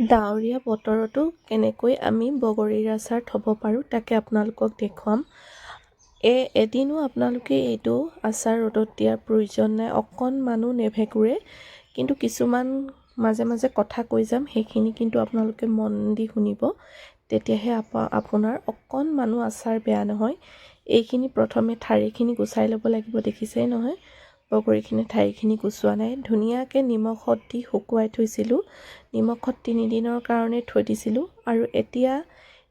ডাৱৰীয়া বতৰতো কেনেকৈ আমি বগৰীৰ আচাৰ থ'ব পাৰোঁ তাকে আপোনালোকক দেখুৱাম। এ এদিনো আপোনালোকে এইটো আচাৰ ৰ'দত দিয়াৰ প্ৰয়োজন নাই। অকণমানো নেভেঁকুৰে কিন্তু কিছুমান মাজে মাজে কথা কৈ যাম সেইখিনি কিন্তু আপোনালোকে মন দি শুনিব। তেতিয়াহে আপা আপোনাৰ অকণমানো আচাৰ বেয়া নহয়। এইখিনি প্ৰথমে ঠাৰিখিনি গুচাই ল'ব লাগিব দেখিছেই নহয়? বগৰীখিনি ঠাৰিখিনি গুচোৱা নাই। ধুনীয়াকৈ নিমখত দি শুকুৱাই থৈছিলোঁ। নিমখত তিনিদিনৰ কাৰণে থৈ দিছিলোঁ আৰু এতিয়া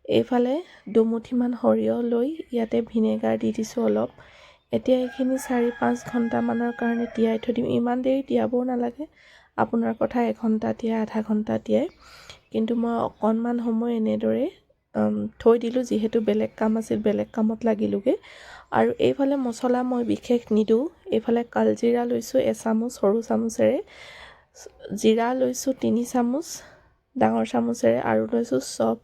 এইফালে দুমুঠিমান সৰিয়হ লৈ ইয়াতে ভিনেগাৰ দি দিছোঁ অলপ। এতিয়া এইখিনি চাৰি পাঁচ ঘণ্টামানৰ কাৰণে তিয়াই থৈ দিম। ইমান দেৰি তিয়াবও নালাগে। আপোনাৰ কথা এঘণ্টা তিয়াই আধা ঘণ্টা তিয়াই। কিন্তু মই অকণমান সময় এনেদৰে থৈ দিলোঁ যিহেতু বেলেগ কাম আছিল বেলেগ কামত লাগিলোঁগৈ। আৰু এইফালে মছলা মই বিশেষ নিদিওঁ। এইফালে কালজিৰা লৈছোঁ এচামুচ সৰু চামুচেৰে। জিৰা লৈছোঁ তিনি চামুচ ডাঙৰ চামুচেৰে। আৰু লৈছোঁ চফ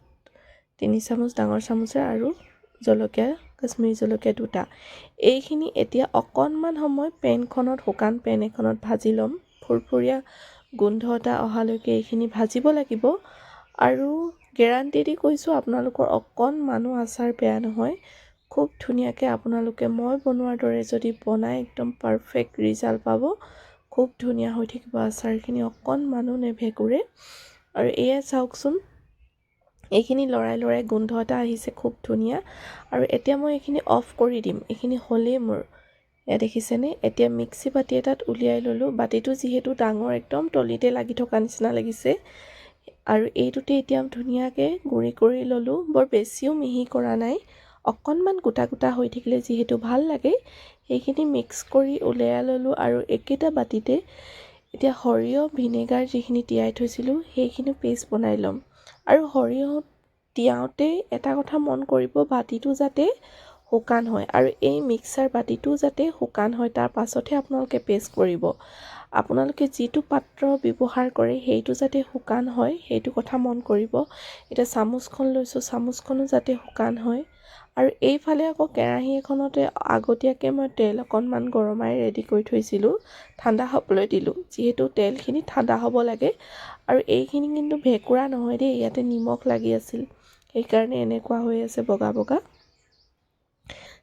তিনি চামুচ ডাঙৰ চামুচেৰে আৰু জলকীয়া কাশ্মীৰী জলকীয়া দুটা। এইখিনি এতিয়া অকণমান সময় পেনখনত শুকান পেন এখনত ভাজি ল'ম। ফুৰফুৰীয়া গোন্ধ এটা অহালৈকে এইখিনি ভাজিব লাগিব। আৰু গেৰাণ্টি দি কৈছোঁ আপোনালোকৰ অকণমানো আচাৰ বেয়া নহয়। খুব ধুনীয়াকৈ আপোনালোকে মই বনোৱাৰ দৰে যদি বনাই একদম পাৰফেক্ট ৰিজাল্ট পাব খুব ধুনীয়া হৈ থাকিব আচাৰখিনি অকণমানো নেভেঁকুৰে আৰু এয়া চাওকচোন এইখিনি লৰাই লৰাই গোন্ধ এটা আহিছে খুব ধুনীয়া। আৰু এতিয়া মই এইখিনি অফ কৰি দিম এইখিনি হ'লেই মোৰ। এয়া দেখিছেনে? এতিয়া মিক্সি বাতি এটাত উলিয়াই ল'লোঁ বাতিটো যিহেতু ডাঙৰ একদম তলিতে লাগি থকা নিচিনা লাগিছে। আৰু এইটোতে এতিয়া ধুনীয়াকৈ গুড়ি কৰি ল'লোঁ। বৰ বেছিও মিহি কৰা নাই। অকণমান গোটা গোটা হৈ থাকিলে যিহেতু ভাল লাগে সেইখিনি মিক্স কৰি উলিয়াই ল'লোঁ আৰু একেটা বাতিতে এতিয়া সৰিয়হ ভিনেগাৰ যিখিনি তিয়াই থৈছিলোঁ সেইখিনি পেষ্ট বনাই ল'ম। আৰু সৰিয়হ তিয়াওঁতে এটা কথা মন কৰিব বাতিটো যাতে শুকান হয়। আৰু এই মিক্সাৰ বাতিটো যাতে শুকান হয় তাৰ পাছতহে আপোনালোকে পেষ্ট কৰিব। আপোনালোকে যিটো পাত্ৰ ব্যৱহাৰ কৰে সেইটো যাতে শুকান হয় সেইটো কথা মন কৰিব। এতিয়া চামুচখন লৈছোঁ চামুচখনো যাতে শুকান হয়। আৰু এইফালে আকৌ কেৰাহী এখনতে আগতীয়াকৈ মই তেল অকণমান গৰমাই ৰেডি কৰি থৈছিলোঁ ঠাণ্ডা হ'বলৈ দিলোঁ। যিহেতু তেলখিনি ঠাণ্ডা হ'ব লাগে। আৰু এইখিনি কিন্তু ভেঁকুৰা নহয় দেই ইয়াতে নিমখ লাগি আছিল। সেইকাৰণে এনেকুৱা হৈ আছে বগা বগা।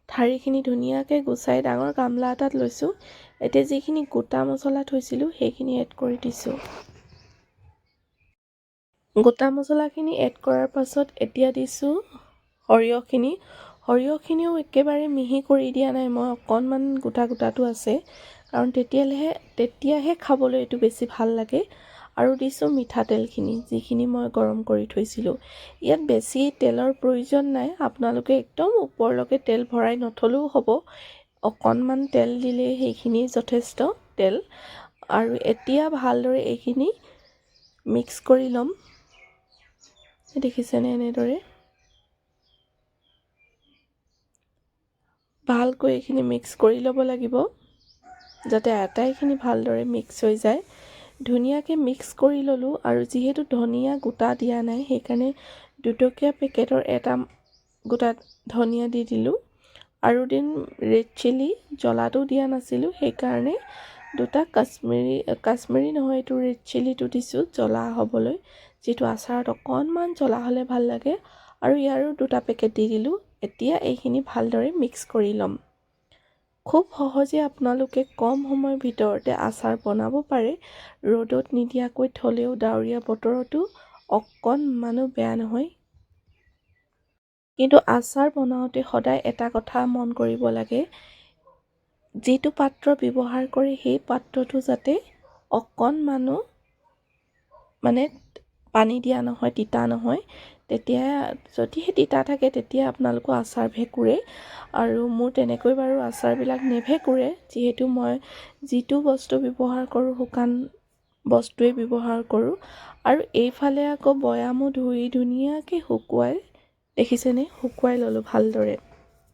ঠাৰিখিনি ধুনীয়াকৈ গুচাই ডাঙৰ গামলা এটাত লৈছোঁ। এতিয়া যিখিনি গোটা মছলা থৈছিলোঁ সেইখিনি এড কৰি দিছোঁ। গোটা মছলাখিনি এড কৰাৰ পাছত এতিয়া দিছোঁ সৰিয়হখিনি। সৰিয়হখিনিও একেবাৰে মিহি কৰি দিয়া নাই মই অকণমান গোটা গোটাটো আছে। কাৰণ তেতিয়ালৈহে তেতিয়াহে খাবলৈ এইটো বেছি ভাল লাগে। আৰু দিছোঁ মিঠাতেলখিনি যিখিনি মই গৰম কৰি থৈছিলোঁ। ইয়াত বেছি তেলৰ প্ৰয়োজন নাই আপোনালোকে একদম ওপৰলৈকে তেল ভৰাই নথলেও হ'ব। অকণমান তেল দিলেই সেইখিনি যথেষ্ট তেল। আৰু এতিয়া ভালদৰে এইখিনি মিক্স কৰি ল'ম। দেখিছেনে এনেদৰে? ভালকৈ এইখিনি মিক্স কৰি ল'ব লাগিব, যাতে আটাইখিনি ভালদৰে মিক্স হৈ যায়। ধুনীয়াকৈ মিক্স কৰি ল'লোঁ আৰু যিহেতু ধনিয়া গোটা দিয়া নাই, সেইকাৰণে দুটকীয়া পেকেটৰ এটা গোটা ধনিয়া দি দিলোঁ। আৰু দিন ৰেড চিলি জ্বলাটো দিয়া নাছিলোঁ সেইকাৰণে দুটা কাশ্মীৰী কাশ্মীৰী নহয় এইটো ৰেড চিলিটো দিছোঁ জ্বলা হ'বলৈ যিটো আচাৰত অকণমান জ্বলা হ'লে ভাল লাগে। আৰু ইয়াৰো দুটা পেকেট দি দিলোঁ এতিয়া এইখিনি ভালদৰে মিক্স কৰি ল'ম। খুব সহজে আপোনালোকে কম সময়ৰ ভিতৰতে আচাৰ বনাব পাৰে ৰ'দত নিদিয়াকৈ থ'লেও ডাৱৰীয়া বতৰতো অকণমানো বেয়া নহয়। কিন্তু আচাৰ বনাওঁতে সদায় এটা কথা মন কৰিব লাগে যিটো পাত্ৰ ব্যৱহাৰ কৰে সেই পাত্ৰটো যাতে অকণমানো মানে পানী দিয়া নহয় তিতা নহয় তেতিয়া যদিহে তিতা থাকে তেতিয়া আপোনালোকৰ আচাৰ ভেঁকুৰে আৰু মোৰ তেনেকৈ বাৰু আচাৰবিলাক নেভেঁকুৰে যিহেতু মই যিটো বস্তু ব্যৱহাৰ কৰোঁ শুকান বস্তুৱেই ব্যৱহাৰ কৰোঁ আৰু এইফালে আকৌ বৈয়ামো ধুই ধুনীয়াকৈ শুকুৱাই দেখিছেনে? শুকুৱাই ল'লোঁ ভালদৰে।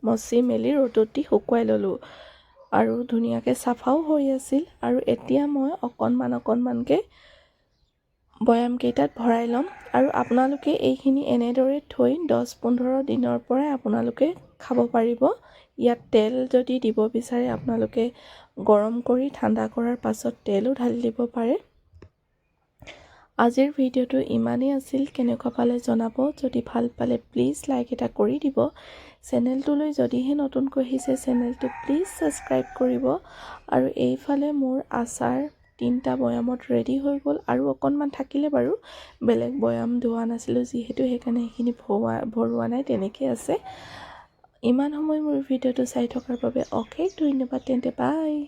মচি মেলি ৰ'দত দি শুকুৱাই ল'লোঁ। আৰু ধুনীয়াকৈ চাফাও হৈ আছিল। আৰু এতিয়া মই অকণমান অকণমানকৈ বৈয়ামকেইটাত ভৰাই ল'ম। আৰু আপোনালোকে এইখিনি এনেদৰে থৈ দহ পোন্ধৰ দিনৰ পৰাই আপোনালোকে খাব পাৰিব। ইয়াত তেল যদি দিব বিচাৰে আপোনালোকে গৰম কৰি ঠাণ্ডা কৰাৰ পাছত তেলো ঢালি দিব পাৰে। আজিৰ ভিডিঅ'টো ইমানেই আছিল কেনেকুৱা পালে জনাব? যদি ভাল পালে প্লিজ লাইক এটা কৰি দিব। চেনেলটোলৈ যদিহে নতুনকৈ আহিছে চেনেলটো প্লিজ ছাবস্ক্ৰাইব কৰিব। আৰু এইফালে মোৰ আচাৰ তিনিটা বৈয়ামত ৰেডি হৈ গ'ল। আৰু অকণমান থাকিলে বাৰু বেলেগ বৈয়াম ধোৱা নাছিলোঁ যিহেতু সেইকাৰণে সেইখিনি ভৰোৱা ভৰোৱা নাই তেনেকৈ আছে। ইমান সময় মোৰ ভিডিঅ'টো চাই থকাৰ বাবে অশেষ ধন্যবাদ তেন্তে বাই